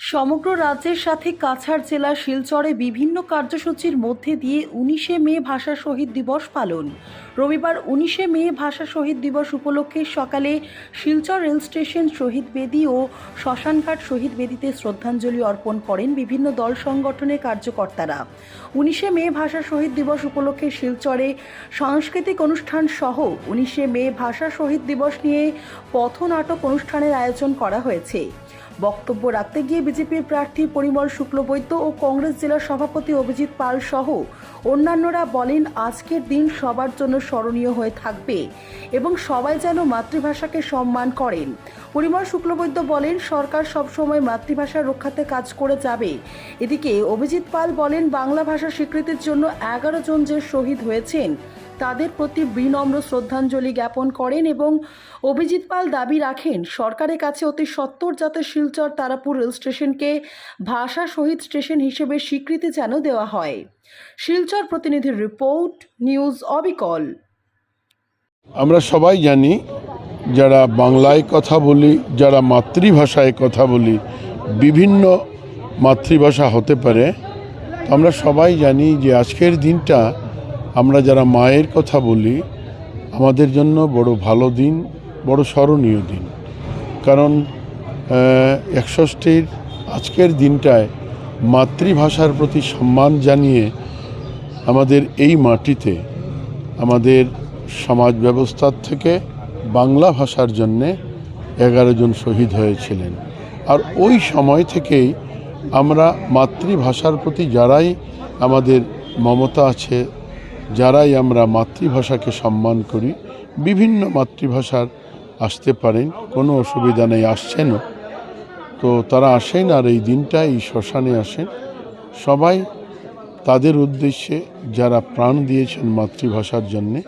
সমগ্র রাজ্যের সাথে কাছাড় জেলার শিলচরে বিভিন্ন কার্যসূচির মধ্যে দিয়ে উনিশে মে ভাষা শহীদ দিবস পালন। রবিবার উনিশে মে ভাষা শহীদ দিবস উপলক্ষে সকালে শিলচর রেল স্টেশন শহীদ বেদি ও শ্মশানঘাট শহীদ বেদিতে শ্রদ্ধাঞ্জলি অর্পণ করেন বিভিন্ন দল সংগঠনের কার্যকর্তারা। উনিশে মে ভাষা শহীদ দিবস উপলক্ষে শিলচরে সাংস্কৃতিক অনুষ্ঠান সহ উনিশে মে ভাষা শহীদ দিবস নিয়ে পথনাটক অনুষ্ঠানের আয়োজন করা হয়েছে। বক্তব্য রাখতে গিয়ে বিজেপির প্রার্থী পরিমল শুক্লবৈদ্য ও কংগ্রেস জেলা সভাপতি অভিজিৎ পাল সহ অন্যান্যরা বলেন, আজকের দিন সবার জন্য স্মরণীয় হয়ে থাকবে এবং সবাই যেন মাতৃভাষাকে সম্মান করেন। পরিমল শুক্লবৈদ্য বলেন, সরকার সবসময় মাতৃভাষা রক্ষাতে কাজ করে যাবে। এদিকে অভিজিৎ পাল বলেন, বাংলা ভাষা স্বীকৃতির জন্য এগারো জন যে শহীদ হয়েছেন তাদের প্রতি বিনম্র শ্রদ্ধাঞ্জলি জ্ঞাপন করেন এবং অভিজিৎ পাল দাবি রাখেন, সরকারের কাছে অতি সত্বর যাতে শিলচর তারাপুর রেল স্টেশনকে ভাষা শহীদ স্টেশন হিসেবে স্বীকৃতি যেন দেওয়া হয়। শিলচর প্রতিনিধির রিপোর্ট, নিউজ অবিকল। আমরা সবাই জানি, যারা বাংলায় কথা বলি, যারা মাতৃভাষায় কথা বলি, বিভিন্ন মাতৃভাষা হতে পারে। আমরা সবাই জানি যে আজকের দিনটা আমরা যারা মায়ের কথা বলি, আমাদের জন্য বড় ভালো দিন, বড় স্মরণীয় দিন। কারণ একষষ্ঠীর আজকের দিনটায় মাতৃভাষার প্রতি সম্মান জানিয়ে আমাদের এই মাটিতে, আমাদের সমাজ ব্যবস্থার থেকে বাংলা ভাষার জন্যে এগারো জন শহীদ হয়েছিলেন। আর ওই সময় থেকেই আমরা মাতৃভাষার প্রতি যারাই আমাদের মমতা আছে যারাই আমরা মাতৃভাষাকে সম্মান করি, বিভিন্ন মাতৃভাষার আসতে পারেন, কোনো অসুবিধা নেই, আসছেনও। তো তারা আসেন আর এই দিনটা এই শ্মশানে আসেন। সবাই তাদের উদ্দেশ্যে যারা প্রাণ দিয়েছেন মাতৃভাষার জন্যে,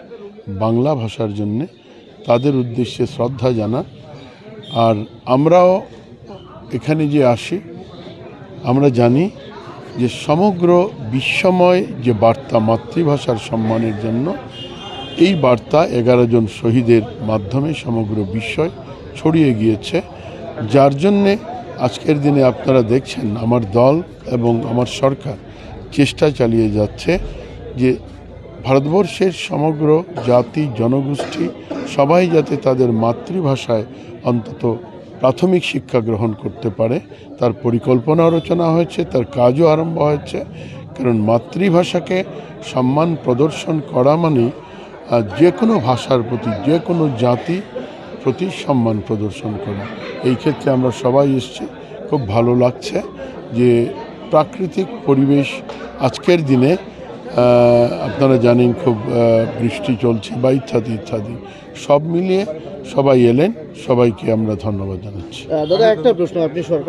বাংলা ভাষার জন্যে, তাদের উদ্দেশ্যে শ্রদ্ধা জানা আর আমরাও এখানে যে আসি, আমরা জানি যে সমগ্র বিশ্বময় যে বার্তা মাতৃভাষার সম্মানের জন্য, এই বার্তা এগারো জন শহীদের মাধ্যমে সমগ্র বিশ্বয় ছড়িয়ে গিয়েছে। যার জন্যে আজকের দিনে আপনারা দেখছেন, আমার দল এবং আমার সরকার চেষ্টা চালিয়ে যাচ্ছে যে ভারতবর্ষের সমগ্র জাতি, জনগোষ্ঠী সবাই যাতে তাদের মাতৃভাষায় অন্তত প্রাথমিক শিক্ষা গ্রহণ করতে পারে। তার পরিকল্পনা রচনা হয়েছে, তার কাজও আরম্ভ হয়েছে। কারণ মাতৃভাষাকে সম্মান প্রদর্শন করা মানে যে কোনো ভাষার প্রতি, যে কোনো জাতি প্রতি সম্মান প্রদর্শন করা। এই ক্ষেত্রে আমরা সবাই এসছি। খুব ভালো লাগছে যে প্রাকৃতিক পরিবেশ আজকের দিনে আপনারা জানেন খুব বৃষ্টি চলছে বা ইত্যাদি ইত্যাদি। সব মিলিয়ে সবাই এলেন, সবাইকে আমরা ধন্যবাদ জানাচ্ছি। দাদা, একটা প্রশ্ন। আপনি সরকার